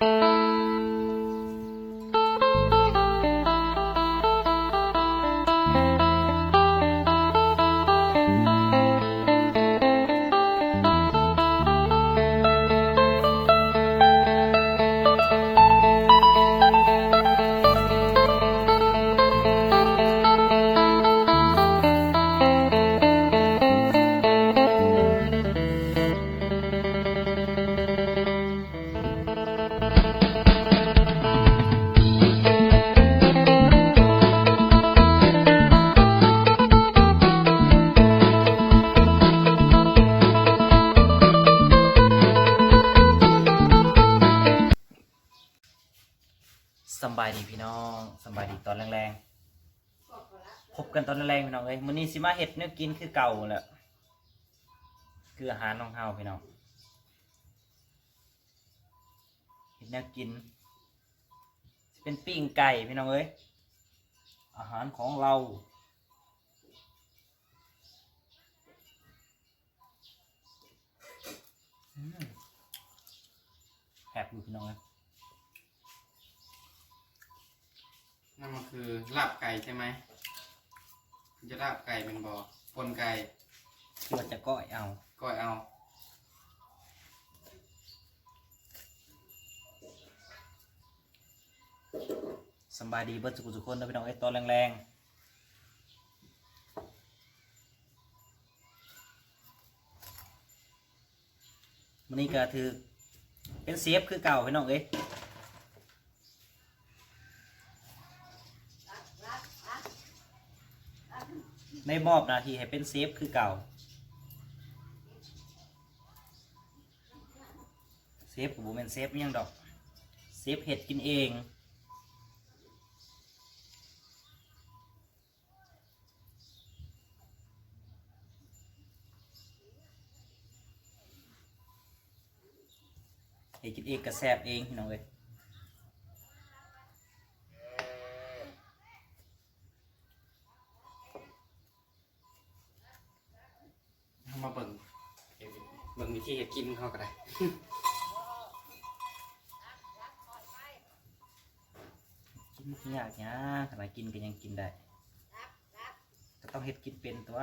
ส นแรงๆพี่น้องเอ้ยมื้อนี้สิมาเฮ็ดเนื้อกินคือเก่าแหละคืออาหารของเฮาพี่น้องเฮ็ดเนื้อกินสิเป็นปิ้งไก่พี่น้องเอ้ยอาหารของเราแอบอยู่พี่น้องเอ้ยนั่นมันคือลาบไก่ใช่ไหม จะลาบไก่เป็นบอปนไก่คิดว่าจะก้อยเอาก้อยเอาสำบายดีเบิดสุขสุขคนนะพี่น้องไอ้ยตอนแรงๆมันนี้ก็ถือเป็นเซฟคือเก่าพี่น้องเอ้ย ในมอบหนาทีให้เป็นเซฟคือเก่าเซฟกับบุเป็นเซฟยังดอกเซฟเห็ดกินเองเฮ็ดกินเองก็แซบเองพี่น้องเอ้ย เอามาเบิ่งเบิ่งวิธีเฮ็ด กินเขาก็ได้กินมันยากนะขนาดกินก็ยังกินได้ก็ต้องเฮ็ดกินเป็นตัว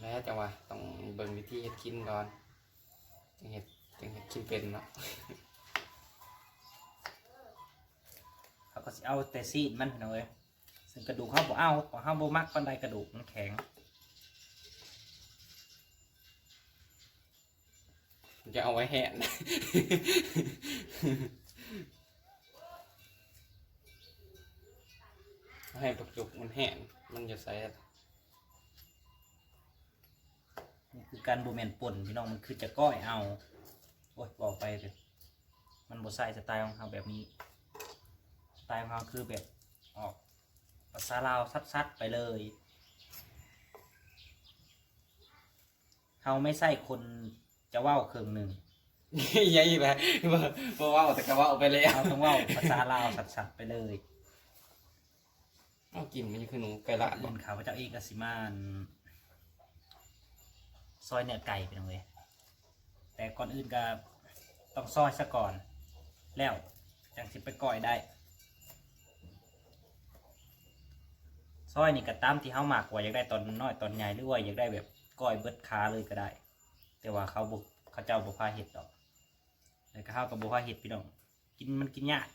แล้วจังหวะต้องเบิ่งวิธีเฮ็ดกินก่อนจังเฮ็ดจังเฮ็ดกินเป็นเนาะเขาก็สิเอาแต่ซีดมันพี่น้องเอ้ยซึ่งกระดูกเขาบ่เอาเพราะเขาบ่มักปานใดกระดูกมันแข็ง มันจะเอาไว้แห่นให้ปักจุกมันแห้งมันจะใส่นี่คือการบ่แมนป่นพี่น้องมันคือจะก้อยเอา โอ้ยบอกไปเลยมันบ่ใส่สไตล์ของเขาแบบนี้ สไตล์ของเขาคือแบบออกภาษาลาวซัดๆไปเลยเขาไม่ใส่คน จะเว้าเครื่องหนึ่งยัยไปบ่บ่เว่าแต่ก็เว่าไปเลยเขาต้องเว้าภาษาลาวสัดๆไปเลยเอากินมันคือหนูไก่ละบ่บนเขาพระเจ้าเอกกสิมานซอยเนื้อไก่ไปตรงเลยแต่ก่อนอื่นก็ต้องซอยซะก่อน แล้วจังสิไปก่อยได้ ซอยนี่ก็ตามที่เขาหมักไว้อยากได้ตอนน้อยตอนใหญ่หรือว่าอยากได้แบบก้อยเบิดขาเลยก็ได้ แต่ว่าเขาบุกเขาเจ้าบุพาเห็ดดอกแล้วก็เข้ากับบุพาเห็ดพี่น้องกินมันกินยาก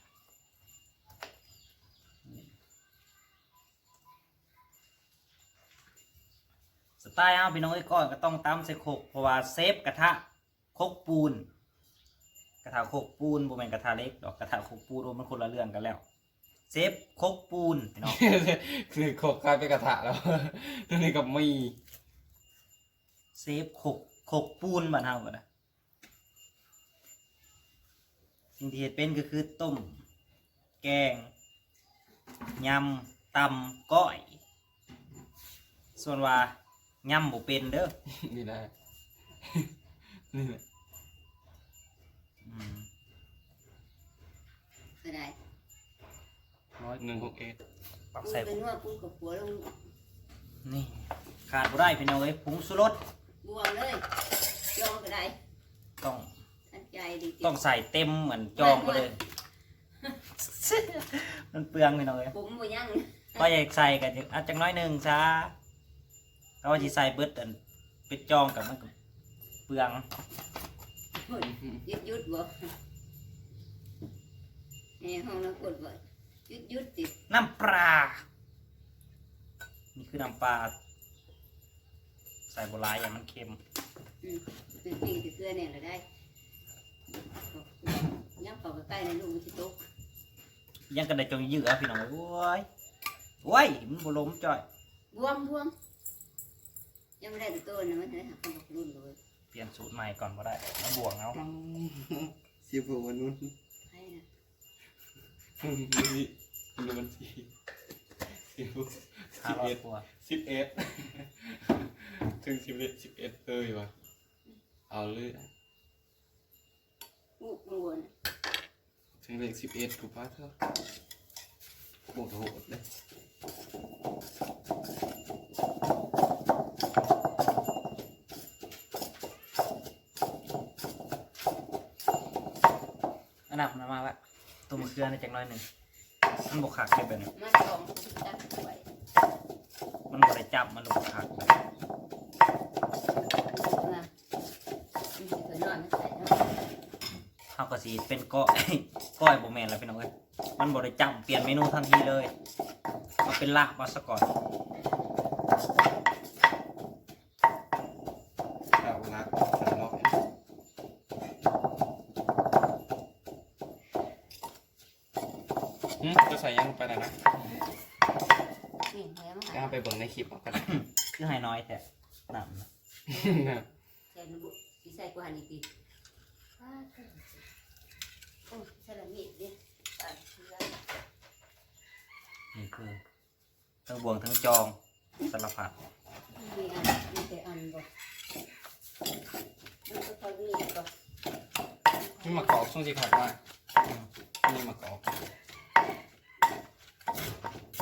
สไตล์เอาพี่น้องไอ้ยก้อนก็ต้องตำใส่โคกเพราะว่าเซฟกระทะโคกปูน กระทะโคกปูนบ่แม่นกระทะเล็กดอกกระทะโคกปูนโอ้มันคนละเรื่องกันแล้ว เซฟโคกปูนพี่น้องคือโขกกลายเป็นกระทะแล้วตัวนี้กับมีเซฟโคก โคกปูนบ้านเฮาก็ได้สิ่งที่เฮ็ดเป็นก็คือต้ม แกงยำตำก้อย ส่วนว่ายำบ่เป็นเด้อนี่นะนี่นะอืมก็ได้ร้อยหนึ่งหกเอ็ดปรับมึงใส่เป็นว่ากูกับผัวลงนี่ขาดบ่ได้พี่น้องเอ้ยผงสุรส บวงเลยลองก็ได้ต้องทันใจดีต้องใส่เต็มเหมือนจองไปเลย มันเปลืองไปหน่อยผมบ่ยังก็อยากใส่กันอาจจะน้อยหนึ่งซะก็ว่าที่ใส่เบิดอันเป็นจองกับมันก็เปลืองยุดยุดบ่นี่ห้องน้ำกดบ่ยุดยุดติดน้ำปลา นี่คือน้ำปลา ใส่โบราณอย่างมันเค็มอืมเป็นปีติดเกลือเนี่ยเราได้ยังเข้าไปใกล้ในลูกมันสิตกยังกันได้จงยื้อเอาพี่น้องโอ้ยโอ้ยมันบล้มจ่อยบวมบวมยังไม่ได้ตัวโตนะมันเลยหักกันรุ่นเลยเปลี่ยนสูตรใหม่ก่อนก็ได้แล้วบวกเอาสิบหกวันนู้นให้นะนี่ดูบัญชีสิบหกห้าร้อยกว่าสิบเอ็ด ถึงสิบเอ็ดสิบเอ็ดเลยวะเอาเลยลูกกังวลถึงเลขสิบเอ็ดถูกปะเธอโหดโหดเลยอันดับนั้นมาละตัวมะเขือในจังน้อยหนึ่งมันบกขักเลยแบบนี้มาสองตัดไว้มันบกได้จับมันบกขักเลย มามัน สิเกิดนอนใส่เนาะเท่ากับสีเป็นก้อย ก้อยโบแมนแล้วพี่น้องเอ้ยมันบกได้จับเปลี่ยนเมนูทันทีเลยมาเป็นลาบมาซะก่อนเอาละสามรอบอืมจะใส่ยังไปแล้วนะนี่แล้วมาจะเอาไปเบิ่งในคลิปเอาก็ได้ คือให้น้อยแต่หนำนะ ใส่ระบุ สิใส่กว่านี้ติว้าเกิดโอ้ใส่ละมีดดิตัดเชื้อนี่คือทั้งบวงทั้งจองสารพัดมีอันมีแต่อันบ่มันก็พอมีบ่นี่มากรอกช่วงที่ขาดว่านี่มากรอก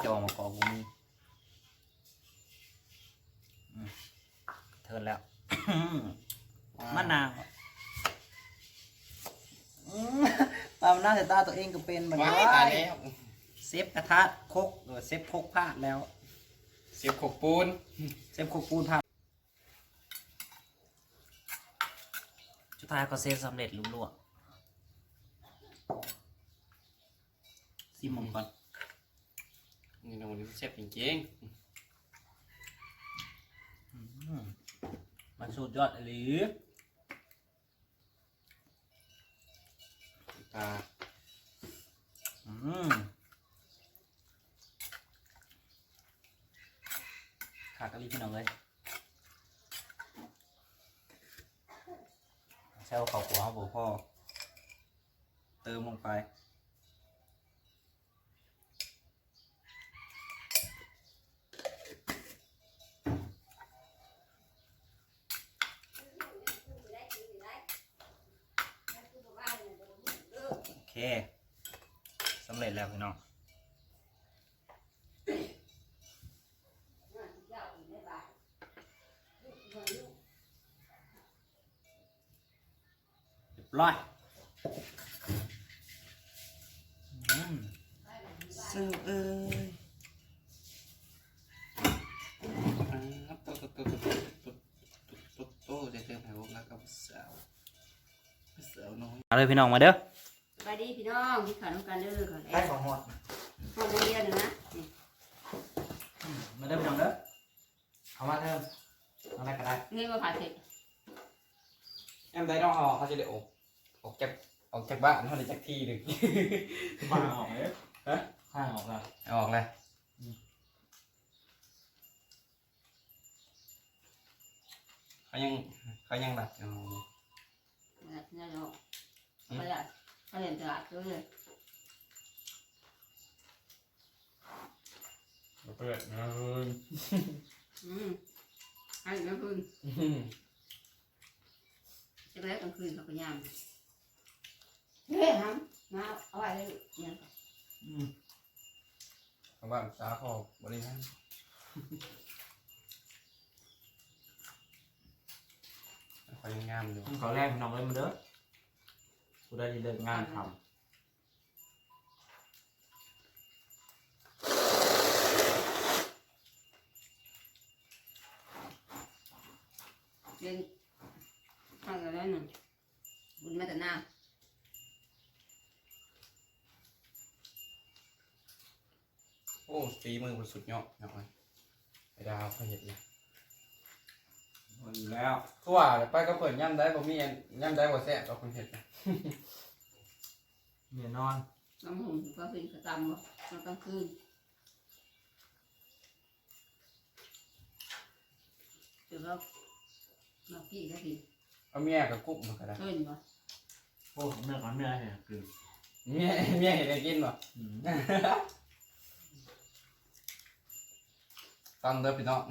จองมากอกบุมีอืมเทิร์นแล้ว มะนาวอืมตามหน้าสายตาตัวเองก็เป็นเหมือนว้ากัยตายนแล้วเซฟกระทะครกหรือเซฟครกพลาดแล้ว เสียบขบปูนเซฟครกปูนพลาดสุดท้ายก็เซฟสำเร็จลุล่วงซิมมงก่อนนี่น้องนี่เชฟจริงอืมมันสุดยอดหรือ ๆตาอืมขากะลีพี่น้องเลยแซวเขาหัวขาบอกพ่อเติมลงไป ร้อยซึ่งเอ้ยโตโตโตโตโตโตโตจะเจอแผลรักกับสาวสาวน้อยเอาเลยพี่น้องมาเด้อไปดีพี่น้องพี่ขาน้องกันเด้อขอได้ของหมดหมดเรียนนะมาเด้อพี่น้องเด้อเอามาเริ่มเออะไรก็ได้เงินมาผ่าเผ็ด em thấy đau hò hay chưa liệu จะได้ออกออกจากออกจากบ้านเขาได้จากที่หนึ่งมาออกเลยฮะ ข้างออกแล้วเอาออกเลยเขายังเขายังหลับอยู่นี่เนาะไปละไปเรียนตลาดด้วยเลยเปิดเงินอืมให้กลางคืนจะไปกลางคืนเขาก็ยาม เฮ้ยฮัมาเอาไว้เลยเนี่ยอืมเขาบ้านสาขอบริหารเขายังงามอยู่ ขอแรกพี่น้องเลยมาเด้อกูได้เลิกงานทำล่นทางกันแล้วหนึ่งบุญมาแต่หน้า โอ้ฝี มือมันสุดยอดหน่อยไอ้ดาวเขาเห็นเนี่ยำมันอยู่แล้วคือว่าไปก็เปิดย่ำได้บ่มีอันย่ำได้บ่แซ่บเราคนเห็ดนะเมียนอนน้ำหุ่นก็เป็นกระตำวะตอนกลางคืนเดี๋ยวเราเราพี่ได้กินเอาเมียกับกุ๊บมันก็ได้เพิ่นบ่โอ้เมื่อก่อนเมื่อเนี่ยคือเมียเมียเห็นได้กินบ่อืม ตั้งเด้อพี่น้อง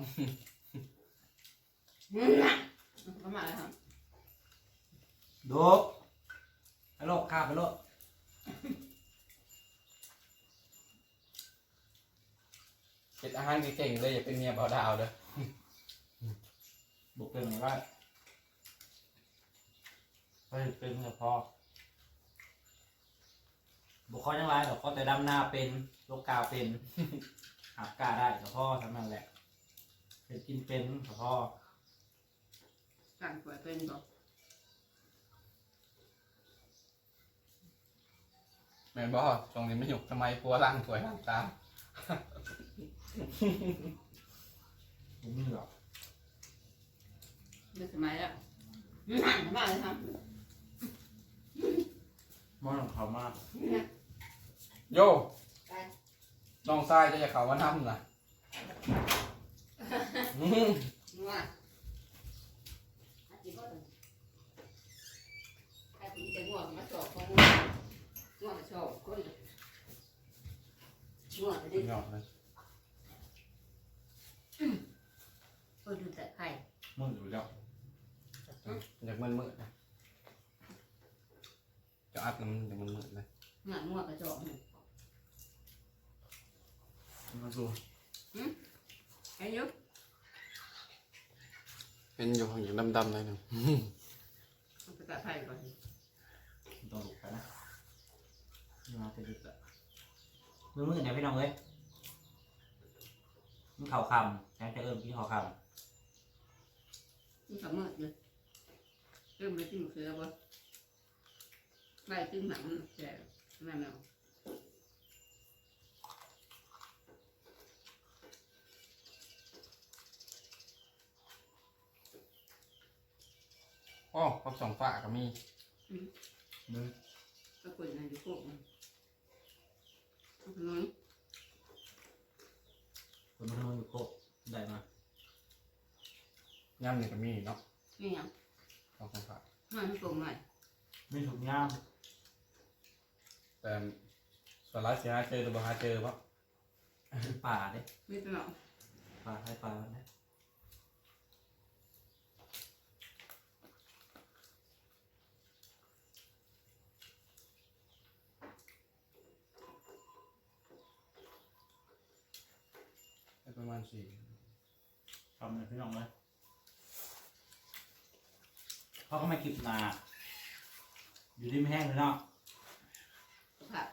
ก็มาแล้วครับดูไปโลกข้าไปโลกเห็ดอาหารเก่งๆเลยอย่าเป็นเมียเบาดาวเด้อบุกเป็นไงว่าไปเป็นกับพ่อบุกข้อยังไรหรอกข้อแต่ดำหน้าเป็นโลกกาวเป็น หักกล้าได้กับพ่อทำนั่นแหละเป็นกินเป็นกับพ่อการป่วยเป็นบ่แม่นบ่ตรงนี้ไม่หยุกทำไมปัวล่างถวยล่างตามผมไม่หรอกเมื่อสมัยแล้วมาเลยครับมองของเขามาก โยไป น้องทรายจะจะเขาว่าน้ำล่ะอื้อหือนัวอาวงมาสอบของง่วงง่วงมาสอบคนง่วงจะได้หยอกเลยคนดูแต่ไข่มึงอยู่แล้วอยากมันมืดนะจะอัดน้ำอยากมันมืดเลยง่วงวกระจอกหนึ่งายงอกไปนะจะดึกอะมือมือเนี่ยพี่น้อง เลยมึงเข่าคำแทนจะเอิ้มพี่เข่าคมันก็มืดเลยเริ่มเลยจิ้มเสือบ่ไล่จิ้มหนังแฉะนั่นเอ โอ้ครบสองฝาก็มีำมึงก็คุยกันอยู่พวกมันน้อยคนมันมึงอยู่โคกได้มาย่ำนี่ก็มีเนาะนี่ยังสองสามฝามันตรงหน่อยไม่ถูกย่ามแต่ส่วนร้ายเสียหาเจอหรือบ่หาเจอปะเป็นป่าเด้ไม่เป็นหรอกป่าให้ป่ามันนะ ได้ประมาณ สี่ทำเลยพี่น้องเลยเขาก็ไม่กิบนา อยู่ที่ไม่แห้งเลยเนาะ ผัก